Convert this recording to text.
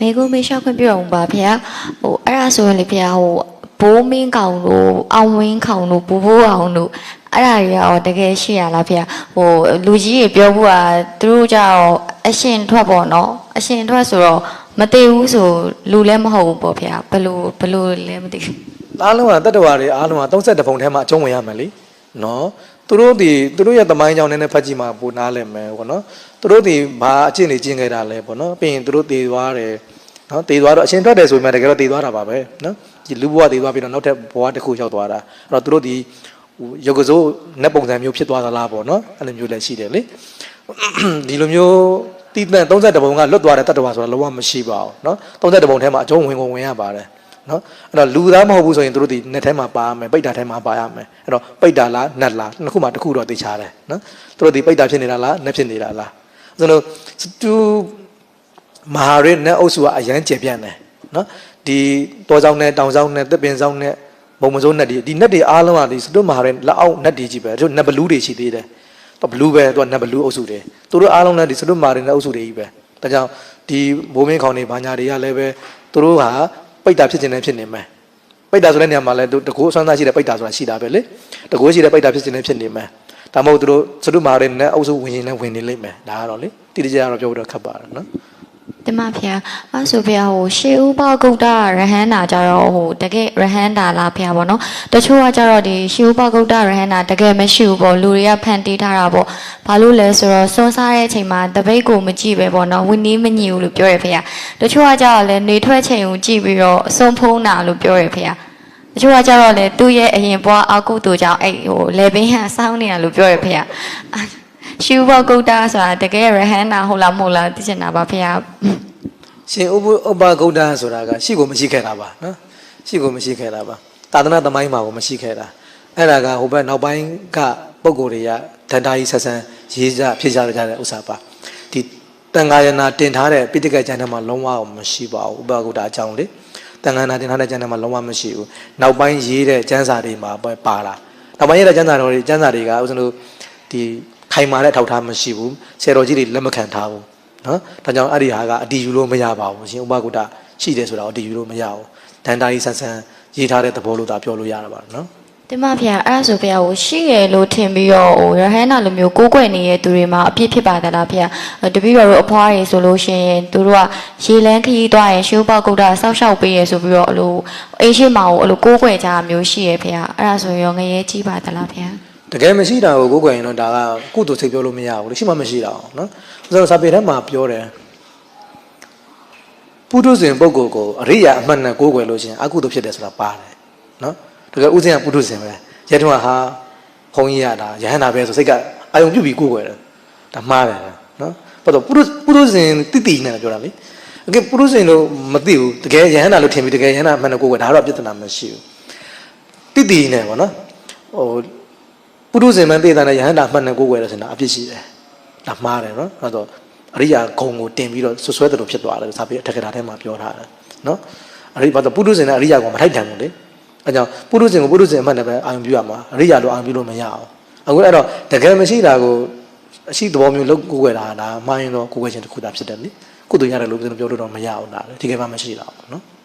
မေကိုမေရှောက်ခွင့်ပြုတော်မူပါဗျာဟိုအဲ့ဒါဆိုရင်လေဗျာဟိုဘိုးမင်းကောင်တို့အောင်ဝင်းကောင်တို့ဘူဘိုးအောင်တို့အဲ့ဒါတွေရောတကယ်ရှိရလားဗျာဟိုလူကြီးတွေပြောဖို့ကသူတို့ကြတော့အရှင်ထွက်ပေါ့နော်အရှင်ထွက်ဆိုတော့မသိဘူးဆိုလူလည်းမဟုတ်ဘူးပေါ့ဗျာဘယ်လိုဘယ်လိုလဲမသိဘူးအားလုံးကတတ္တဝါတွေအားလုံးက30ပုံထဲမှာအကျုံးဝင်ရမယ်လी နော်သူတို့ဒီသူတို့ရဲ့တမိုင်းကြောင်းနည်းနည်းဖတ်ကြည့်မှပိုနားလည်မယ်ပေါ့နော်သူတို့ဒီဘာအကျင့်တွေကျင့်ခဲ့တာလဲပေါ့နော်ပြီးရင်သူတို့တည်သွားတယ်နော်တည်သွားတော့အရှင်ထွက်တယ်ဆိုမှတကယ်တော့တည်သွားတာပါပဲနော်ဒီလူဘဝတည်သွားပြီးတော့နောက်ထပ်ဘဝတစ်ခုရောက်သွားတာအဲ့တော့သူတို့ဒီဟိုရုပ်ကစိုးနက်ပုံစံမျိုးဖြစ်သွားသလားပေါ့နော်အဲ့လိုမျိုးလည်းရှိတယ်လေဒီလိုမျိုးတည်တဲ့30ပုံကလွတ်သွားတဲ့တတ္တဝါဆိုတာလုံးဝမရှိပါဘူးနော်30ပုံထဲမှာအကျုံးဝင်ကုန်ဝင်ရပါတယ် နော်အဲ့တော့လူသားမဟုတ်ဘူးဆိုရင်တို့ဒီနှစ်ထဲမှာပါရမယ်ပိတ်တာထဲမှာပါရမယ်အဲ့တော့ပိတ်တာလားနတ်လားနှစ်ခုမှတစ်ခုတော့သိချတယ်နော်တို့ဒီပိတ်တာဖြစ်နေတာလားနတ်ဖြစ်နေတာလားဆိုတော့သူမဟာရစ်နဲ့အုပ်စုကအရန်ကျေပြန့်တယ်နော်ဒီတောဆောင်နဲ့တောင်ဆောင်နဲ့သစ်ပင်ဆောင်နဲ့ဘုံမစိုးနတ်တွေဒီနတ်တွေအားလုံးကဒီစတုမဟာရစ်လက်အောက်နတ်တွေကြီးပဲတို့နတ်ဘလူးတွေရှိသေးတယ်တော့ဘလူးပဲသူကနတ်ဘလူးအုပ်စုတွေသူတို့အားလုံးလည်းဒီစတုမဟာရစ်နဲ့အုပ်စုတွေကြီးပဲဒါကြောင့်ဒီဘိုးမင်းခေါင်တွေဘာညာတွေကလည်းပဲသူတို့ဟာ ပိတ်တာဖြစ်ခြင်းနဲ့ဖြစ်နေမယ်ပိတ်တာဆိုတဲ့နေရာမှာလည်းတကူအဆွမ်းသားရှိတဲ့ပိတ်တာဆိုတာရှိတာပဲလေတကူရှိတဲ့ပိတ်တာဖြစ်ခြင်းနဲ့ဖြစ်နေမယ်ဒါမဟုတ်သူတို့စတုမဟာရစ်နဲ့အုပ်စုဝင်ရင်လည်းဝင်နေလိမ့်မယ်ဒါကတော့လေတိတိကျကျတော့ပြောဖို့တော့ခက်ပါတယ်နော် တမဖေအဲ့ဆိုဖေဟိုရှေးဥပဂုတ်တရဟန္တာကြတော့ဟိုတကယ်ရဟန္တာလားဖေဗောနော်တချို့ကကြတော့ဒီရှေးဥပဂုတ်တရဟန္တာတကယ်မရှိဘူးပေါ့လူတွေကဖန်တီးထားတာပေါ့ဘာလို့လဲဆိုတော့စောစားတဲ့အချိန်မှာတပိတ်ကိုမကြည့်ပဲပေါ့နော်ဝင်းနီးမညီဘူးလို့ပြောရဖေတချို့ကကြတော့လဲနေထွက်ချိန်ကိုကြည့်ပြီးတော့အစွန်ဖုံးတာလို့ပြောရဖေတချို့ကကြတော့လေသူ့ရဲ့အရင်ဘွားအောက်ကုတူကြောင့်အဲ့ဟိုလေဘင်းဟန်စောင်းနေတာလို့ပြောရဖေ ရှူဘဂုတ်တာဆိုတာတကယ်ရဟန္တာဟုတ်လားမဟုတ်လားသိချင်တာပါဖေရှင်ဥပဥပဂௌတဆိုတာကရှိကိုမရှိခဲ့တာပါနော်ရှိကိုမရှိခဲ့တာပါသာသနာသမိုင်းမှာကိုမရှိခဲ့တာအဲ့ဒါကဟိုဘက်နောက်ပိုင်းကပုံကိုယ်တွေကဒန္တာကြီးဆက်ဆန်းရေးကြဖြစ်ကြကြတဲ့ဥစ္စာပါဒီတန်ဃာယနာတင်ထားတဲ့ပိဋကကျမ်းထဲမှာလုံးဝမရှိပါဘူးဥပဂௌတအကြောင်းလေတန်ဃာနာတင်ထားတဲ့ကျမ်းထဲမှာလုံးဝမရှိဘူးနောက်ပိုင်းရေးတဲ့ကျမ်းစာတွေမှာပဲပါလာနောက်ပိုင်းရေးတဲ့ကျမ်းစာတော်တွေကျမ်းစာတွေကဥစဉ်တို့ဒီ ခိုင်မာတဲ့ထောက်ထားမရှိဘူးဆယ်တော်ကြီးတွေလက်မခံထားဘူးနော်ဒါကြောင့်အဲ့ဒီဟာကအတီးယူလို့မရပါဘူးရှင်ဥပကုတ္တရှိတယ်ဆိုတာကိုအတီးယူလို့မရဘူးဒန္တာကြီးဆန်းဆန်းရေးထားတဲ့သဘောလို့သာပြောလို့ရတာပါနော်တင်မဖေအဲ့ဒါဆိုဖေကိုရှိရလို့ထင်ပြီးတော့ဟိုရဟန္တာလိုမျိုးကိုးကွယ်နေတဲ့သူတွေမှာအပြစ်ဖြစ်ပါသလားဖေတပည့်တော်တို့အဖွားတွေဆိုလို့ရှိရင်သူတို့ကရေလန်းခရီးသွားရင်ရှုပ်ပေါကုတ်တာစောက်ရှောက်ပေးရဆိုပြီးတော့အလိုအိမ်ရှိမအောင်အလိုကိုးကွယ်ကြတာမျိုးရှိရဖေအဲ့ဒါဆိုရောငရဲကြီးပါသလားဖေ တကယ်မရှိတာကိုကိုယ်ကွယ်ရင်တော့ဒါကကုသိုလ်စိတ်ပြောလို့မရဘူးလို့ရှိမှမရှိတာအောင်နော်ဆိုတော့စာပေထဲမှာပြောတယ်ပုထုဇဉ်ပုဂ္ဂိုလ်ကိုအရိယာအမှန်နဲ့ကိုးကွယ်လို့ရှိရင်အကုသိုလ်ဖြစ်တယ်ဆိုတာပါတယ်နော်တကယ်ဥစဉ်ကပုထုဇဉ်ပဲရတုံကဟာဘုန်းကြီးရတာယဟန္တာပဲဆိုစိတ်ကအာယုံပြုတ်ပြီးကိုးကွယ်တယ်ဒါမှားတယ်နော်ဘာလို့ပုထုပုထုဇဉ်တိတိနဲ့ပြောတာလေအကယ်ပုထုဇဉ်လို့မသိဘူးတကယ်ယဟန္တာလို့ထင်ပြီးတကယ်ယဟန္တာအမှန်နဲ့ကိုးကွယ်ဒါတော့ပြဿနာမရှိဘူးတိတိနဲ့ပေါ့နော်ဟို ပုရုဇဉ်မန်သေတာနဲ့ယဟန္တာအမှန်နဲ့ကိုယ်ွယ်လို့ဆိုတာအပြစ်ရှိတယ်။ဒါမှားတယ်နော်။အဲတော့အရိယာဂုံကိုတင်ပြီးတော့ဆွဆွဲတယ်လို့ဖြစ်သွားတယ်။စာပေအထက်ကထာထဲမှာပြောထားတယ်နော်။အရိဘာတော့ပုရုဇဉ်နဲ့အရိယာကိုမထိုက်တန်ဘူးလေ။အဲကြောင့်ပုရုဇဉ်ကိုပုရုဇဉ်အမှန်နဲ့ပဲအာရုံပြုရမှာ။အရိယာလိုအာရုံပြုလို့မရအောင်။အခုအဲ့တော့တကယ်မရှိတာကိုအရှိသဘောမျိုးလောက်ကိုယ်ွယ်တာဒါမှားရင်တော့ကိုယ်ွယ်ခြင်းတစ်ခုသာဖြစ်တယ်လေ။ကုသိုလ်ရတယ်လို့ပြောလို့တော့မရအောင်ဒါလေ။ဒီကဲမှမရှိတာဘူးနော်။